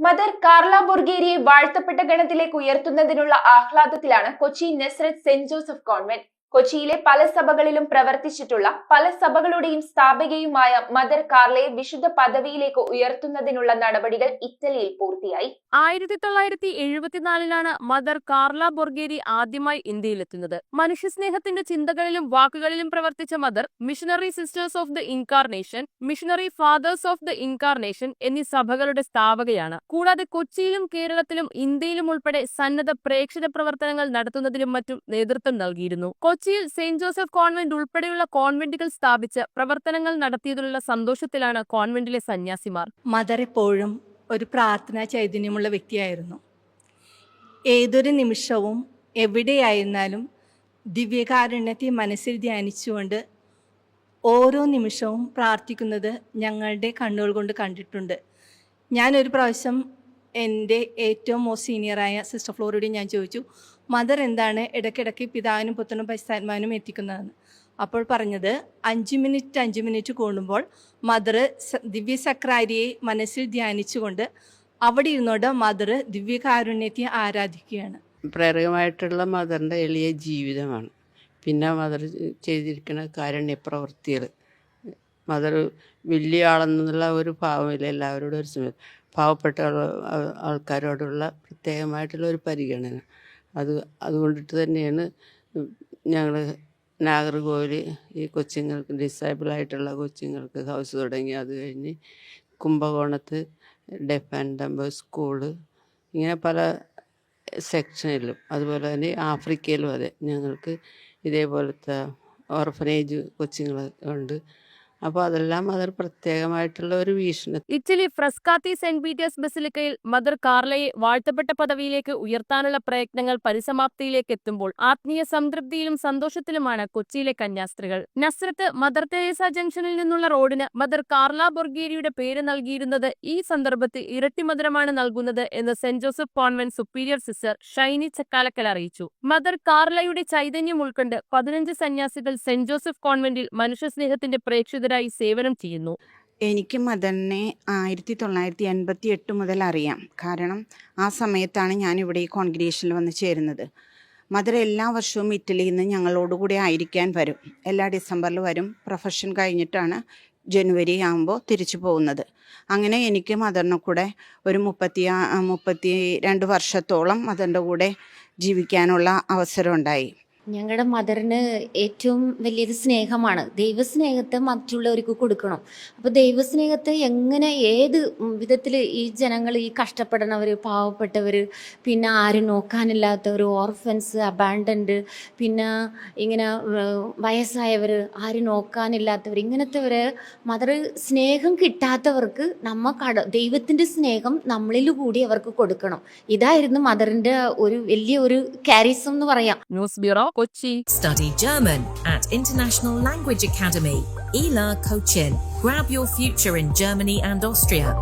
Mother Carla ബുർഗേരിയെ വാഴ്ത്തപ്പെട്ട ഗണത്തിലേക്ക് ഉയർത്തുന്നതിനുള്ള ആഹ്ലാദത്തിലാണ് Kochi Nazareth Saint Joseph Convent. കൊച്ചിയിലെ പല സഭകളിലും പ്രവർത്തിച്ചിട്ടുള്ള പല സഭകളുടെയും സ്ഥാപികയുമായ മദർ കാർലയെ വിശുദ്ധ പദവിയിലേക്ക് ഉയർത്തുന്നതിനുള്ള നടപടികൾ ഇറ്റലിയിൽ പൂർത്തിയായി. ആയിരത്തി തൊള്ളായിരത്തി എഴുപത്തിനാലിലാണ് മദർ കാർല ബൊർഗേരി ആദ്യമായി ഇന്ത്യയിലെത്തുന്നത്. മനുഷ്യസ്നേഹത്തിന്റെ ചിന്തകളിലും വാക്കുകളിലും പ്രവർത്തിച്ച Mother Missionary Sisters of the Incarnation Missionary Fathers of the Incarnation എന്നീ സഭകളുടെ സ്ഥാപകയാണ്. കൂടാതെ കൊച്ചിയിലും കേരളത്തിലും ഇന്ത്യയിലും ഉൾപ്പെടെ സന്നദ്ധ പ്രേക്ഷക പ്രവർത്തനങ്ങൾ നടത്തുന്നതിലും മറ്റും നേതൃത്വം നൽകിയിരുന്നു. കൊച്ചിയിൽ സെയിന്റ് ജോസഫ് കോൺവെന്റ് ഉൾപ്പെടെയുള്ള കോൺവെന്റുകൾ സ്ഥാപിച്ച് പ്രവർത്തനങ്ങൾ നടത്തിയതിലുള്ള സന്തോഷത്തിലാണ് കോൺവെന്റിലെ സന്യാസിമാർ. മദർ എപ്പോഴും ഒരു പ്രാർത്ഥനാ ചൈതന്യമുള്ള വ്യക്തിയായിരുന്നു. ഏതൊരു നിമിഷവും എവിടെയായിരുന്നാലും ദിവ്യകാരുണ്യത്തെ മനസ്സിൽ ധ്യാനിച്ചുകൊണ്ട് ഓരോ നിമിഷവും പ്രാർത്ഥിക്കുന്നത് ഞങ്ങളുടെ കണ്ണുകൾ കൊണ്ട് കണ്ടിട്ടുണ്ട്. ഞാനൊരു പ്രാവശ്യം എന്റെ ഏറ്റവും മോസ്റ്റ് സീനിയറായ സിസ്റ്റർ ഫ്ലോറിയോട് ഞാൻ ചോദിച്ചു മദർ എന്താണ് ഇടയ്ക്കിടയ്ക്ക് പിതാവിനും പുത്രനും പരിസ്ഥാത്മാവിനും എത്തിക്കുന്നതെന്ന്? അപ്പോൾ പറഞ്ഞത് അഞ്ച് മിനിറ്റ് അഞ്ച് മിനിറ്റ് കൂടുമ്പോൾ മദർ ദിവ്യ സക്രാരിയെ മനസ്സിൽ ധ്യാനിച്ചുകൊണ്ട് അവിടെ ഇരുന്നോട് മദർ ദിവ്യകാരുണ്യത്തെ ആരാധിക്കുകയാണ്. പ്രേരകമായിട്ടുള്ള മദറിന്റെ എളിയ ജീവിതമാണ്. പിന്നെ മദർ ചെയ്തിരിക്കുന്ന കാരുണ്യ പ്രവൃത്തികൾ മദർ വലിയ ആളെന്നുള്ള ഒരു ഭാവമില്ല എല്ലാവരോടും ഒരു സമയത്ത് പാവപ്പെട്ട ആൾക്കാരോടുള്ള പ്രത്യേകമായിട്ടുള്ള ഒരു പരിഗണന. അത് അതുകൊണ്ടിട്ട് തന്നെയാണ് ഞങ്ങൾ നാഗർകോവിൽ ഈ കൊച്ചുങ്ങൾക്ക് ഡിസേബിളായിട്ടുള്ള കൊച്ചുങ്ങൾക്ക് ഹൗസ് തുടങ്ങി. അത് കഴിഞ്ഞ് കുംഭകോണത്ത് ഡെഫ് ആൻഡ് ഡംബ് സ്കൂൾ ഇങ്ങനെ പല സെക്ഷനിലും. അതുപോലെ തന്നെ ആഫ്രിക്കയിലും അതെ. ഞങ്ങൾക്ക് ഇതേപോലത്തെ ഓർഫനേജ് കൊച്ചുങ്ങൾ ഉണ്ട്. അപ്പോൾ അതെല്ലാം അതൊരു പ്രത്യേകമായിട്ടുള്ള ഒരു വീക്ഷണം ഇറ്റലി ഫ്രസ്കാത്തി സെന്റ് പീറ്റേഴ്സ് ബസിലിക്കയിൽ മദർ കാർലയെ വാഴ്ത്തപ്പെട്ട പദവിയിലേക്ക് ഉയർത്താനുള്ള പ്രയത്നങ്ങൾ പരിസമാപ്തിയിലേക്ക് എത്തുമ്പോൾ ആത്മീയ സംതൃപ്തിയിലും സന്തോഷത്തിലുമാണ് കൊച്ചിയിലെ കന്യാസ്ത്രീകൾ. നസ്രത്ത് മദർ തേസ ജംഗ്ഷനിൽ നിന്നുള്ള റോഡിന് മദർ കാർല ബൊർഗേരിയുടെ പേര് നൽകിയിരുന്നത് ഈ സന്ദർഭത്തിൽ ഇരട്ടി മധുരമാണ് നൽകുന്നത് എന്ന് Saint Joseph Convent superior Sister Shiny Chakkalakkal അറിയിച്ചു. മദർ കാർലയുടെ ചൈതന്യം ഉൾക്കൊണ്ട് പതിനഞ്ച് സന്യാസികൾ സെന്റ് ജോസഫ് കോൺവെന്റിൽ മനുഷ്യസ്നേഹത്തിന്റെ പ്രേക്ഷിതരായി സേവനം ചെയ്യുന്നു. എനിക്ക് മദനെ ആയിരത്തി തൊള്ളായിരത്തി എൺപത്തി എട്ട് മുതൽ അറിയാം. കാരണം ആ സമയത്താണ് ഞാൻ ഇവിടെ ഈ കോൺഗ്രേഷനിൽ വന്ന് ചേരുന്നത്. മദർ എല്ലാ വർഷവും ഇറ്റലിയിൽ നിന്ന് ഞങ്ങളോടുകൂടി ആയിരിക്കാൻ വരും. എല്ലാ ഡിസംബറിൽ വരും. പ്രൊഫഷൻ കഴിഞ്ഞിട്ടാണ് ജനുവരി ആകുമ്പോൾ തിരിച്ചു പോകുന്നത്. അങ്ങനെ എനിക്ക് മദറിനെ കൂടെ ഒരു മുപ്പത്തി മുപ്പത്തി രണ്ട് വർഷത്തോളം മദറിന്റെ കൂടെ ജീവിക്കാനുള്ള അവസരം ഉണ്ടായി. ഞങ്ങളുടെ മദറിന് ഏറ്റവും വലിയൊരു സ്നേഹമാണ്. ദൈവസ്നേഹത്തെ മറ്റുള്ളവർക്ക് കൊടുക്കണം. അപ്പോൾ ദൈവസ്നേഹത്തെ എങ്ങനെ ഏത് വിധത്തിൽ ഈ ജനങ്ങൾ ഈ കഷ്ടപ്പെടുന്നവർ പാവപ്പെട്ടവർ പിന്നെ ആരും നോക്കാനില്ലാത്തവർ ഓർഫൻസ് അബാൻഡൻഡ് പിന്നെ ഇങ്ങനെ വയസ്സായവർ ആരും നോക്കാനില്ലാത്തവർ ഇങ്ങനത്തെവർ മദർ സ്നേഹം കിട്ടാത്തവർക്ക് നമ്മ കട ദൈവത്തിന്റെ സ്നേഹം നമ്മളിൽ കൂടി അവർക്ക് കൊടുക്കണം. ഇതായിരുന്നു മദറിന്റെ ഒരു വലിയ ഒരു കാരിസം എന്ന് പറയാം. News bureau Kochi. Study German at International Language Academy, ILA Cochin. Grab your future in Germany and Austria.